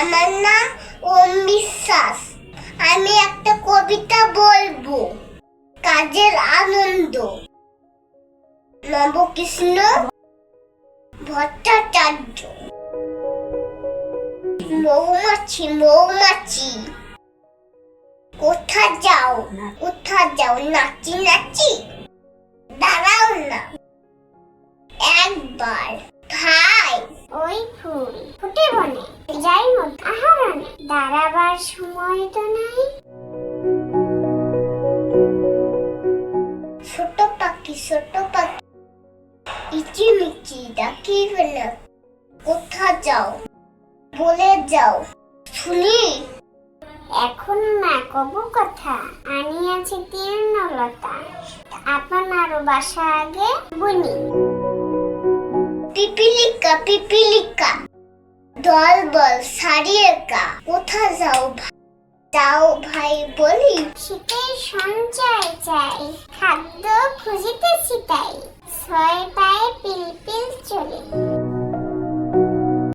আমার নাম ওম বিশ্বাস আমি একটা কবিতা বলব। কাজের আনন্দ। নবকৃষ্ণ ভট্টাচার্য। মৌমাছি মৌমাছি। কোথা যাও কোথা যাও, নাচি নাচি? দাঁড়াও না। একবার ওই ফুল ফুটে বনে মত আহারণে দাঁড়াবার সময় তো নাই। ছোট পাখি ছোট পাখি। ইচি মিচি ডাকি না কোথা যাও? বলে যাও। শুনি। এখন না কব কথা। আনিয়াছি তীর্ণলতা আপনার বাসা আগে বুনি। পিপিলিকা পিপিলিকা। দল বল সারিয়ে কা কোথা যাও যাও ভাই, বলি। শীতের সঞ্চয় চাই, খাদ্য খুঁজিতেছি তাই। ছয়